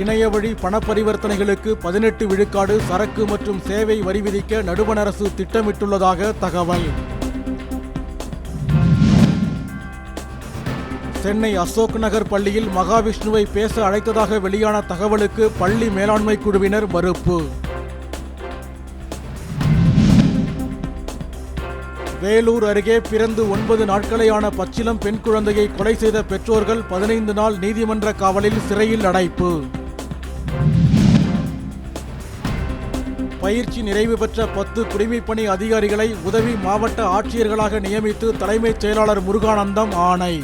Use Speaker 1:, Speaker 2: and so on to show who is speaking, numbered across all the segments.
Speaker 1: இணைய வழி பண பரிவர்த்தனைகளுக்கு பதினெட்டு விழுக்காடு சரக்கு மற்றும் சேவை வரி விதிக்க நடுவண் அரசு திட்டமிட்டுள்ளதாக தகவல். சென்னை அசோக் நகர் பள்ளியில் மகாவிஷ்ணுவை பேச அழைத்ததாக வெளியான தகவலுக்கு பள்ளி மேலாண்மை குழுவினர் மறுப்பு. வேலூர் அருகே பிறந்து ஒன்பது நாட்களையான பச்சிலம் பெண் குழந்தையை கொலை செய்த பெற்றோர்கள் பதினைந்து நாள் நீதிமன்ற காவலில் சிறையில் அடைப்பு. பயிற்சி நிறைவு பெற்ற பத்து குடிமைப்பணி அதிகாரிகளை உதவி மாவட்ட ஆட்சியர்களாக நியமித்து தலைமைச் செயலாளர் முருகானந்தம் ஆணை.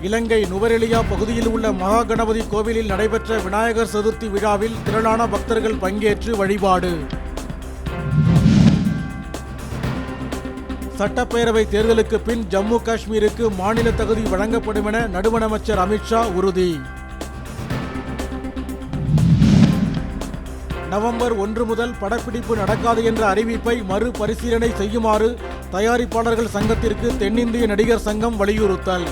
Speaker 1: இலங்கை நுவரெலியா பகுதியில் உள்ள மகா கணபதி கோவிலில் நடைபெற்ற விநாயகர் சதுர்த்தி விழாவில் திரளான பக்தர்கள் பங்கேற்று வழிபாடு. சட்டப்பேரவை தேர்தலுக்கு பின் ஜம்மு காஷ்மீருக்கு மாநில தகுதி வழங்கப்படும் என நடுவண் அமைச்சர் அமித்ஷா உறுதி. நவம்பர் ஒன்று முதல் படப்பிடிப்பு நடக்காது என்ற அறிவிப்பை மறுபரிசீலனை செய்யுமாறு தயாரிப்பாளர்கள் சங்கத்திற்கு தென்னிந்திய நடிகர் சங்கம் வலியுறுத்தல்.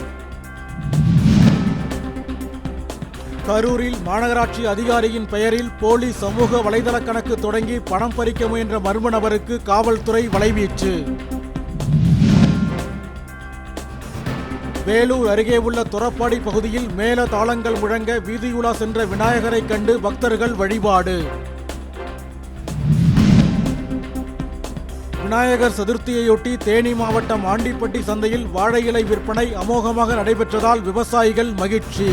Speaker 1: கரூரில் மாநகராட்சி அதிகாரியின் பெயரில் போலி சமூக வலைதள கணக்கு தொடங்கி பணம் பறிக்க முயன்ற மர்ம நபருக்கு காவல்துறை வலைவீச்சு. வேலூர் அருகே உள்ள துறப்பாடி பகுதியில் மேல தாளங்கள் முழங்க வீதியுலா சென்ற விநாயகரை கண்டு பக்தர்கள் வழிபாடு. விநாயகர் சதுர்த்தியையொட்டி தேனி மாவட்டம் ஆண்டிப்பட்டி சந்தையில் வாழை இலை விற்பனை அமோகமாக நடைபெற்றதால் விவசாயிகள் மகிழ்ச்சி.